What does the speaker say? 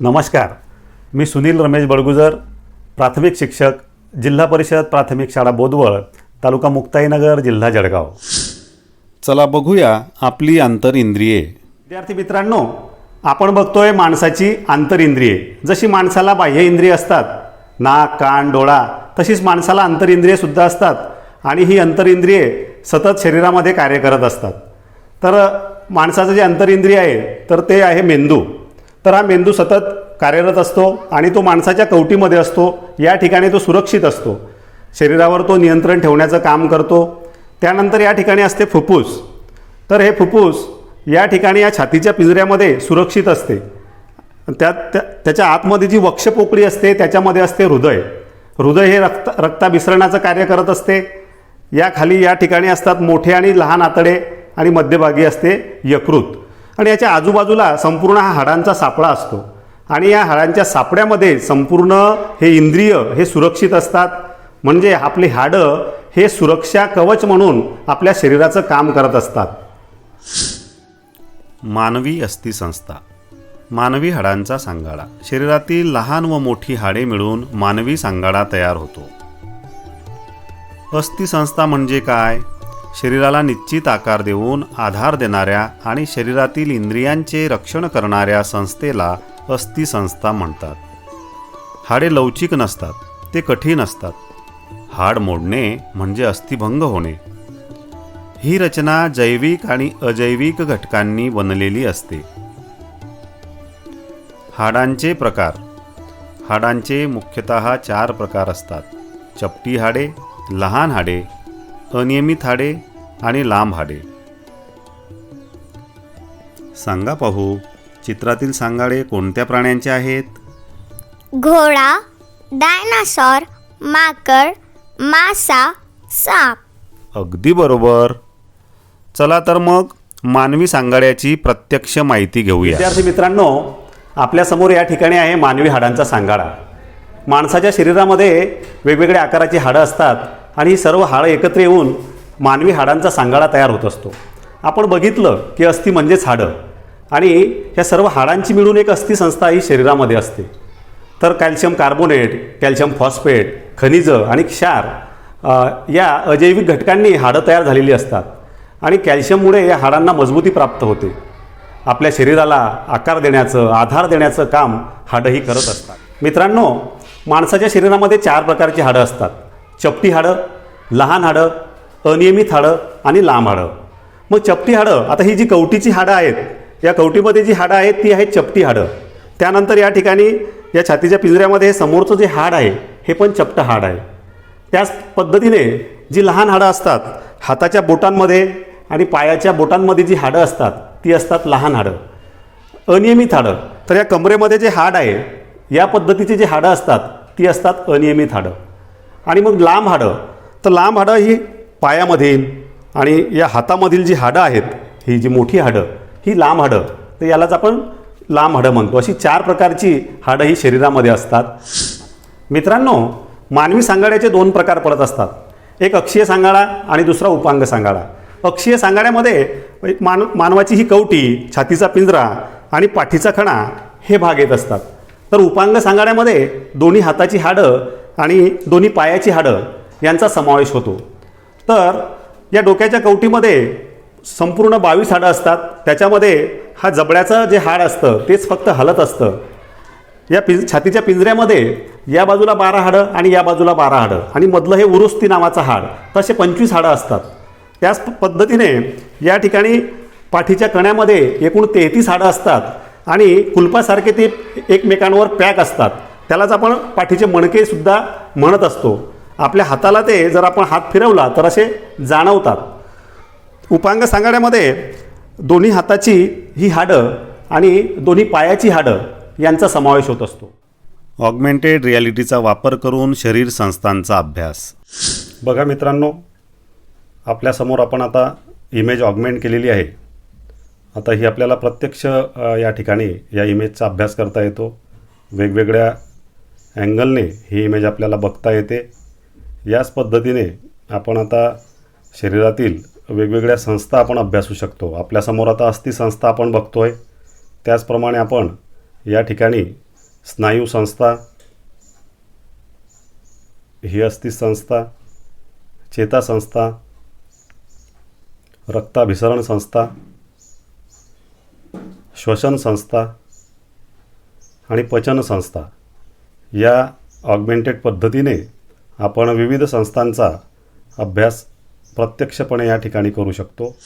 नमस्कार. मी सुनील रमेश बडगुजर प्राथमिक शिक्षक जिल्हा परिषद प्राथमिक शाळा बोदवळ तालुका मुक्ताईनगर जिल्हा जळगाव. चला बघूया आपली आंतरइंद्रिये. विद्यार्थी मित्रांनो आपण बघतोय माणसाची आंतरिंद्रिये जशी माणसाला बाह्य इंद्रिय असतात नाक कान डोळा तशीच माणसाला अंतरिंद्रिये सुद्धा असतात आणि ही अंतरिंद्रिये सतत शरीरामध्ये कार्य करत असतात. तर माणसाचं जे अंतरिंद्रिय आहे तर ते आहे मेंदू. तर हा मेंदू सतत कार्यरत असतो आणि तो माणसाच्या कवटीमध्ये असतो. या ठिकाणी तो सुरक्षित असतो. शरीरावर तो नियंत्रण ठेवण्याचं काम करतो. त्यानंतर या ठिकाणी असते फुप्फूस तर हे फुप्फूस या ठिकाणी या छातीच्या पिंजऱ्यामध्ये सुरक्षित असते. त्यात त्या त्याच्या आतमध्ये जी वक्षपोकळी असते त्याच्यामध्ये असते हृदय. हृदय हे रक्त रक्ताभिसरणाचं कार्य करत असते. या खाली या ठिकाणी असतात मोठे आणि लहान आतडे आणि मध्यभागी असते यकृत. आणि याच्या आजूबाजूला संपूर्ण हा हाडांचा सापळा असतो. आणि या हाडांच्या सापड्यामध्ये संपूर्ण हे इंद्रिय हे सुरक्षित असतात. म्हणजे आपली हाडं हे सुरक्षा कवच म्हणून आपल्या शरीराचं काम करत असतात. मानवी अस्थिसंस्था मानवी हाडांचा सांगाडा. शरीरातील लहान व मोठी हाडे मिळून मानवी सांगाडा तयार होतो. अस्थिसंस्था म्हणजे काय? शरीराला निश्चित आकार देऊन आधार देणाऱ्या आणि शरीरातील इंद्रियांचे रक्षण करणाऱ्या संस्थेला अस्थिसंस्था म्हणतात. हाडे लवचिक नसतात ते कठीण असतात. हाड मोडणे म्हणजे अस्थिभंग होणे. ही रचना जैविक आणि अजैविक घटकांनी बनलेली असते. हाडांचे प्रकार. हाडांचे मुख्यतः चार प्रकार असतात. चपटी हाडे लहान हाडे अनियमित हाडे आणि लांब हाडे. सांगा पाहू चित्रातील सांगाडे कोणत्या प्राण्यांचे आहेत? घोडा डायनासॉर माकड मासा साप. अगदी बरोबर. चला तर मग मानवी सांगाड्याची प्रत्यक्ष माहिती घेऊया. विद्यार्थी मित्रांनो आपल्यासमोर या ठिकाणी आहे मानवी हाडांचा सांगाडा. माणसाच्या शरीरामध्ये वेगवेगळ्या आकाराची हाडं असतात. आणि ही सर्व हाडं एकत्र येऊन मानवी हाडांचा सांगाडा तयार होत असतो. आपण बघितलं की अस्थि म्हणजेच हाडं. आणि ह्या सर्व हाडांची मिळून एक अस्थिसंस्था ही शरीरामध्ये असते. तर कॅल्शियम कार्बोनेट कॅल्शियम फॉस्फेट खनिजं आणि क्षार या अजैविक घटकांनी हाडं तयार झालेली असतात. आणि कॅल्शियममुळे या हाडांना मजबूती प्राप्त होते. आपल्या शरीराला आकार देण्याचं आधार देण्याचं काम हाडंही करत असतात. मित्रांनो माणसाच्या शरीरामध्ये चार प्रकारची हाडं असतात. चपटी हाडं लहान हाडं अनियमित हाडं आणि लांब हाडं. मग चपटी हाडं आता ही जी कवटीची हाडं आहेत या कवटीमध्ये जी हाडं आहेत ती आहेत चपटी हाडं. त्यानंतर या ठिकाणी या छातीच्या पिंजऱ्यामध्ये हे समोरचं जे हाड आहे हे पण चपटं हाड आहे. त्याच पद्धतीने जी लहान हाडं असतात हाताच्या बोटांमध्ये आणि पायाच्या बोटांमध्ये जी हाडं असतात ती असतात लहान हाडं. अनियमित हाडं. तर या कमरेमध्ये जे हाड आहे या पद्धतीची जी हाडं असतात ती असतात अनियमित हाडं. आणि मग लांब हाडं. तर लांब हाडं ही पायामधील आणि या हातामधील जी हाडं आहेत ही जी मोठी हाडं ही लांब हाडं. तर यालाच आपण लांब हाडं म्हणतो. अशी चार प्रकारची हाडं ही शरीरामध्ये असतात. मित्रांनो मानवी सांगाड्याचे दोन प्रकार पडत असतात. एक अक्षीय सांगाडा आणि दुसरा उपांग सांगाडा. अक्षीय सांगाड्यामध्ये एक मान मानवाची ही कवटी छातीचा पिंजरा आणि पाठीचा खणा हे भाग येत असतात. तर उपांग सांगाड्यामध्ये दोन्ही हाताची हाडं आणि दोन्ही पायाची हाडं यांचा समावेश होतो. तर या डोक्याच्या कवटीमध्ये संपूर्ण बावीस हाडं असतात. त्याच्यामध्ये हा जबड्याचं जे हाड असतं तेच फक्त हलत असतं. या पिं छातीच्या पिंजऱ्यामध्ये या बाजूला बारा हाडं आणि या बाजूला बारा हाडं आणि मधलं हे उरुस्ती नावाचं हाड तसे पंचवीस हाडं असतात. त्याच पद्धतीने या ठिकाणी पाठीच्या कण्यामध्ये एकूण तेहतीस हाडं असतात आणि कुलपासारखे ते एकमेकांवर पॅक असतात. त्यालाच आपण पाठीचे मणकेसुद्धा म्हणत असतो. आपल्या हाताला ते जर आपण हात फिरवला तर असे जाणवतात. उपांग सांगाड्यामध्ये दोन्ही हाताची ही हाडं आणि दोन्ही पायाची हाडं यांचा समावेश होत असतो. ऑगमेंटेड रियालिटीचा वापर करून शरीर संस्थांचा अभ्यास. बघा मित्रांनो आपल्यासमोर आपण आता इमेज ऑगमेंट केलेली आहे. आता ही आपल्याला प्रत्यक्ष या ठिकाणी या इमेजचा अभ्यास करता येतो. वेगवेगळ्या अँगलने ही इमेज आपल्याला बघता येते. याच पद्धतीने आपण आता शरीरातील वेगवेगळ्या संस्था आपण अभ्यासू शकतो. आपल्यासमोर आता अस्थि संस्था आपण बघतो आहे त्याचप्रमाणे आपण या ठिकाणी स्नायू संस्था ही अस्थि संस्था चेता संस्था रक्ताभिसरण संस्था श्वसन संस्था आणि पचन संस्था या ऑगमेंटेड पद्धतीने आपण विविध संस्थांचा अभ्यास प्रत्यक्षपणे या ठिकाणी करू शकतो.